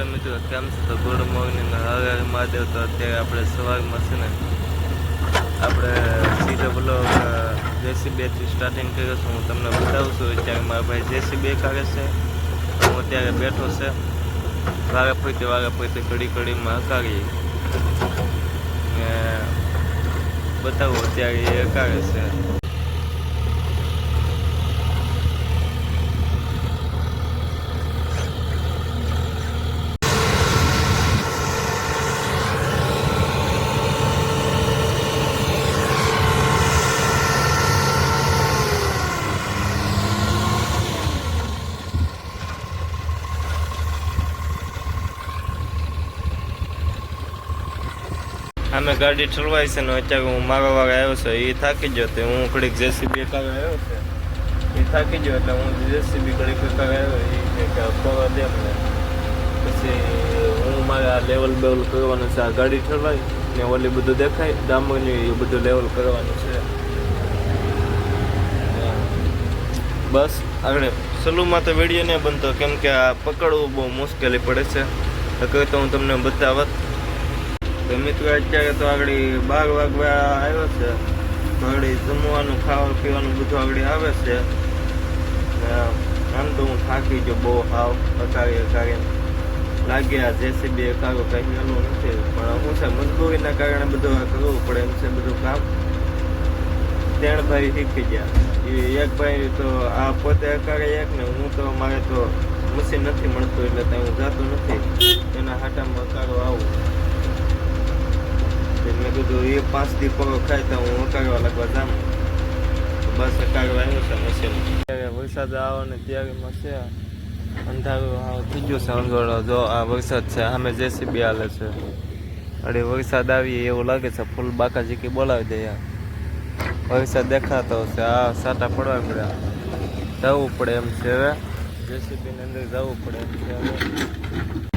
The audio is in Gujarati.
હેલો મિત્રો કેમ છો તો ગુડ મોર્નિંગ હવે મહાદેવ તો અત્યારે આપણે સવારમાં છે ને આપણે સીધો બ્લોગ જેસીબીથી સ્ટાર્ટિંગ કર્યો છું. હું તમને બતાવું છું અત્યારે મારા ભાઈ જેસીબી કાઢે છે. હું અત્યારે બેઠો છે. વાગે ફરતી વાગે ફરતી ઘડી ઘડીમાં હકારી બતાવું અત્યારે એ હકારે છે. અમે ગાડી ઠલવાઈ છે ને અત્યારે હું મારા વાળા આવ્યો છે એ થાકી ગયો તો હું ઘડીક જેસીબી કાઢવા આવ્યો છે. એ થાકી ગયો એટલે હું જેસીબી ઘડીક કાઢવા આવ્યો એ કે ફરવા દે મને. પછી હું મારા લેવલ બેવલ કરવાનું છે, આ ગાડી ઠલવાઈ ને ઓલી બધું દેખાય ડામરની એ બધું લેવલ કરવાનું છે. બસ, આગળ. સલુમાં તો વીડિયો નહીં બનતો, કેમ કે આ પકડવું બહુ મુશ્કેલી પડે છે. તો હું તમને બતાવત. તો મિત્રો અત્યારે તો આગળ બાર વાગવા આવ્યો છે. આગળ જમવાનું, ખાવાનું, પીવાનું બધું આગળ આવે છે. આમ તો હું થાકી ગયો બહુ હાવ અકારી અકારી લાગ્યા જેસીબી કારો કંઈ મેલું નથી. પણ હું છે મજબૂરીના કારણે બધું આ કરવું પડે એમ છે બધું કામ. ત્રણ ભાઈ શીખી ગયા. એ એક ભાઈ તો આ પોતે અકારે એક ને હું તો, મારે તો મશીન નથી મળતું એટલે ત્યાં હું જાતો નથી. એના હાટામાં અકારો તે એ પાંચ દી પરો ખાય તો હું અકારવા લાગવા જામ બસ અકારવા આવ્યો છે મશીન ત્યારે વરસાદ આવે ને ત્યારે મસે અંધારું થઈ ગયું છે અંધોળો જો આ વરસાદ છે, સામે જેસીબી હાલે છે. અરે વરસાદ આવી એવું લાગે છે, ફૂલ બાકાજી કે બોલાવી દે યાર વરસાદ દેખાતો હશે, આ સાટા પડવા પડ્યા જવું પડે એમ છે હવે. જેસીબીની અંદર જવું પડે એમ છે